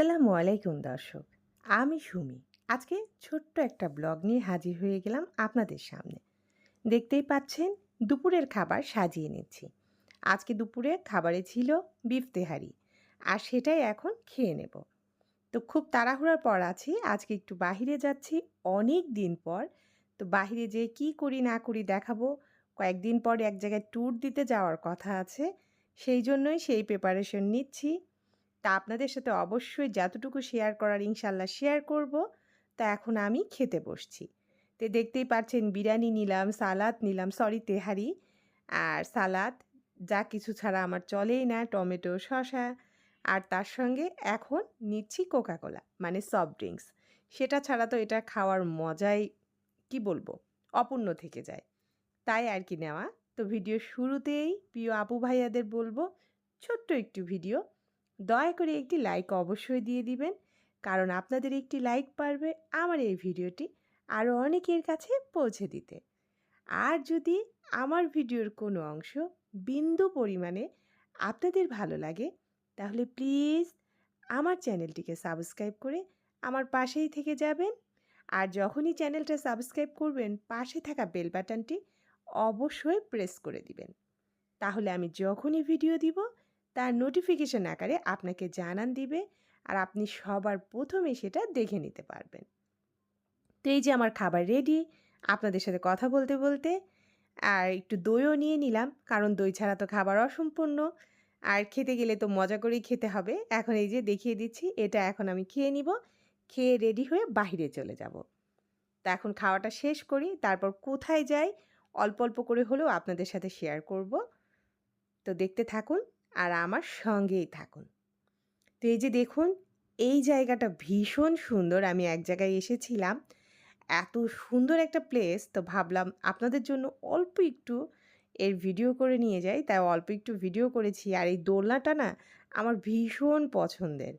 আসসালামু আলাইকুম দর্শক, আমি সুমি। আজকে ছোট্ট একটা ব্লগ নিয়ে হাজির হয়ে গেলাম আপনাদের সামনে। দেখতেই পাচ্ছেন, দুপুরের খাবার সাজিয়ে নিচ্ছি। আজকে দুপুরে খাবারে ছিল বিফ তেহারি, আর সেটাই এখন খেয়ে নেব। তো খুব তাড়াহুড়ার পর আছি, আজকে একটু বাহিরে যাচ্ছি, অনেক দিন পর। তো বাহিরে যেয়ে কী করি না করি দেখাবো, কয়েকদিন পর এক জায়গায় ট্যুর দিতে যাওয়ার কথা আছে, সেই জন্যই সেই প্রিপারেশন নিচ্ছি। তা আপনাদের সাথে অবশ্যই যতটুকু শেয়ার করার ইনশাল্লাহ শেয়ার করব। তা এখন আমি খেতে বসছি। তো দেখতেই পাচ্ছেন বিরিয়ানি নিলাম, সালাদ নিলাম সরি তেহারি। আর সালাদ যা কিছু ছাড়া আমার চলেই না, টমেটো, শসা। আর তার সঙ্গে এখন নিচ্ছি কোকাকোলা মানে সফট ড্রিঙ্কস সেটা ছাড়া তো এটা খাওয়ার মজাই, কি বলব, অপূর্ণ থেকে যায়। তাই আর কি নেওয়া। তো ভিডিও শুরুতেই প্রিয় আপু ভাইয়াদের বলব, ছোট্ট একটু ভিডিও। দয়া করে একটি লাইক অবশ্যই দিয়ে দিবেন। কারণ আপনাদের একটি লাইক পারবে আমার এই ভিডিওটি আরও অনেকের কাছে পৌঁছে দিতে। আর যদি আমার ভিডিওর কোনো অংশ বিন্দু পরিমাণে আপনাদের ভালো লাগে, তাহলে প্লিজ আমার চ্যানেলটিকে সাবস্ক্রাইব করে আমার পাশেই থেকে যাবেন। আর যখনই চ্যানেলটা সাবস্ক্রাইব করবেন, পাশে থাকা বেল বাটনটি অবশ্যই প্রেস করে দিবেন। তাহলে আমি যখনই ভিডিও দিব তার নোটিফিকেশন আকারে আপনাকে জানান দিবে আর আপনি সবার প্রথমে সেটা দেখে নিতে পারবেন। তো এই যে আমার খাবার রেডি আপনাদের সাথে কথা বলতে বলতে আর একটু দইও নিয়ে নিলাম, কারণ দই ছাড়া তো খাবার অসম্পূর্ণ। আর খেতে গেলে তো মজা করেই খেতে হবে। এখন এই যে দেখিয়ে দিচ্ছি, এটা এখন আমি খেয়ে নিব, খেয়ে রেডি হয়ে বাহিরে চলে যাব। তা এখন খাওয়াটা শেষ করি, তারপর কোথায় যাই, অল্প অল্প করে হলেও আপনাদের সাথে শেয়ার করব। তো দেখতে থাকুন। আর আমার সঙ্গেই থাকুন। তো এই যে দেখুন, এই জায়গাটা ভীষণ সুন্দর। আমি এক জায়গায় এসেছিলাম। এত সুন্দর একটা প্লেস তো ভাবলাম আপনাদের জন্য অল্প একটু এর ভিডিও করে নিয়ে যাই। তাই অল্প একটু ভিডিও করেছি। আর এই দোলনাটা না আমার ভীষণ পছন্দের।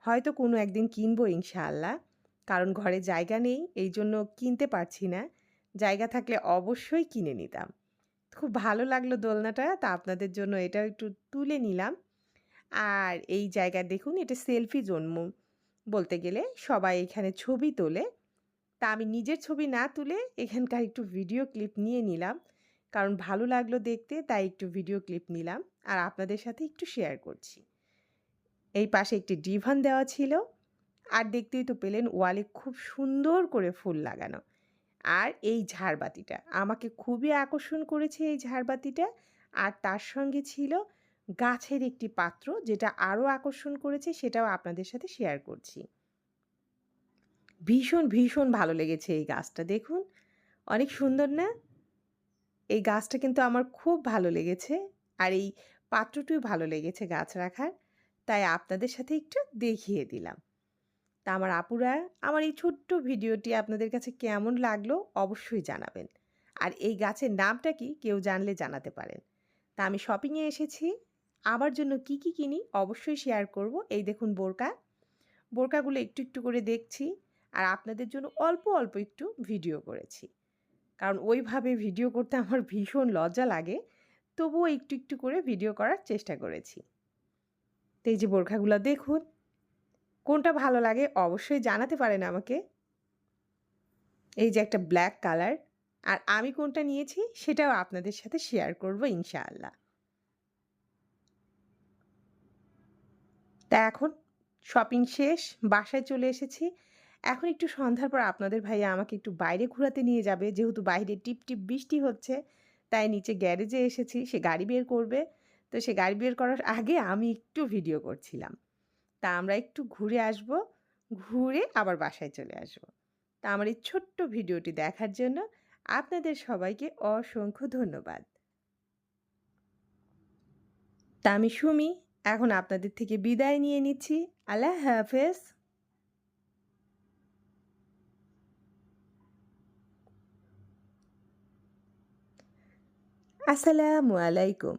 হয়তো কোনো একদিন কিনবো ইনশাআল্লাহ। কারণ ঘরে জায়গা নেই এই জন্য কিনতে পারছি না। জায়গা থাকলে অবশ্যই কিনে নিতাম। খুব ভালো লাগল দোলনাটা। তা আপনাদের জন্য এটা একটু তুলে নিলাম। আর এই জায়গায় দেখুন, এটা সেলফি জন্ম বলতে গেলে। সবাই এখানে ছবি তোলে। তা আমি নিজের ছবি না তুলে এখানকার একটু ভিডিও ক্লিপ নিয়ে নিলাম। কারণ ভালো লাগল দেখতে, তাই একটু ভিডিও ক্লিপ নিলাম। আর আপনাদের সাথে একটু শেয়ার করছি। এই পাশে একটি ডিভান দেওয়া ছিল। আর দেখতেই তো পেলেন, ওয়ালে খুব সুন্দর করে ফুল লাগানো। আর এই ঝাড়বাতিটা। আমাকে খুবই আকর্ষণ করেছে এই ঝাড়বাতিটা। আর তার সঙ্গে ছিল গাছের একটি পাত্র, যেটা আরও আকর্ষণ করেছে, সেটাও আপনাদের সাথে শেয়ার করছি। ভীষণ ভীষণ ভালো লেগেছে এই গাছটা, দেখুন। অনেক সুন্দর না? এই গাছটা কিন্তু আমার খুব ভালো লেগেছে, আর এই পাত্রটিও ভালো লেগেছে গাছ রাখার। তাই আপনাদের সাথে একটু দেখিয়ে দিলাম। তা আমার আপুরা আমার এই ছোট্ট ভিডিওটি আপনাদের কাছে কেমন লাগল অবশ্যই জানাবেন। আর এই গাছের নামটা কি কেউ জানলে জানাতে পারেন। তা আমি শপিংয়ে এসেছি। আমার জন্য কি কি কিনি অবশ্যই শেয়ার করব। এই দেখুন বোরকা। বোরকাগুলো একটু একটু করে দেখছি আর আপনাদের জন্য অল্প অল্প একটু ভিডিও করেছি। কারণ ওইভাবে ভিডিও করতে আমার ভীষণ লজ্জা লাগে। তবুও একটু একটু করে ভিডিও করার চেষ্টা করেছি। তো এই যে বোরখাগুলো দেখুন। কোনটা ভালো লাগে অবশ্যই জানাতে পারেন আমাকে। এই যে একটা ব্ল্যাক কালার আর আমি কোনটা নিয়েছি সেটাও আপনাদের সাথে শেয়ার করব ইনশাআল্লাহ। তা এখন শপিং শেষ, বাসায় চলে এসেছি। এখন একটু সন্ধ্যার পর আপনাদের ভাইয়া আমাকে একটু বাইরে ঘোরাতে নিয়ে যাবে। যেহেতু বাইরে টিপ টিপ বৃষ্টি হচ্ছে, তাই নিচে গ্যারেজে এসেছি, সে গাড়ি বের করবে। তো সে গাড়ি বের করার আগে আমি একটু ভিডিও করছিলাম। তা আমরা একটু ঘুরে আসব, ঘুরে আবার বাসায় চলে আসব। তা আমার এই ছোট্ট ভিডিওটি দেখার জন্য আপনাদের সবাইকে অসংখ্য ধন্যবাদ। তা আমি সুমি, এখন আপনাদের থেকে বিদায় নিয়ে নিচ্ছি। আল্লাহ হাফেজ। আসসালামু আলাইকুম।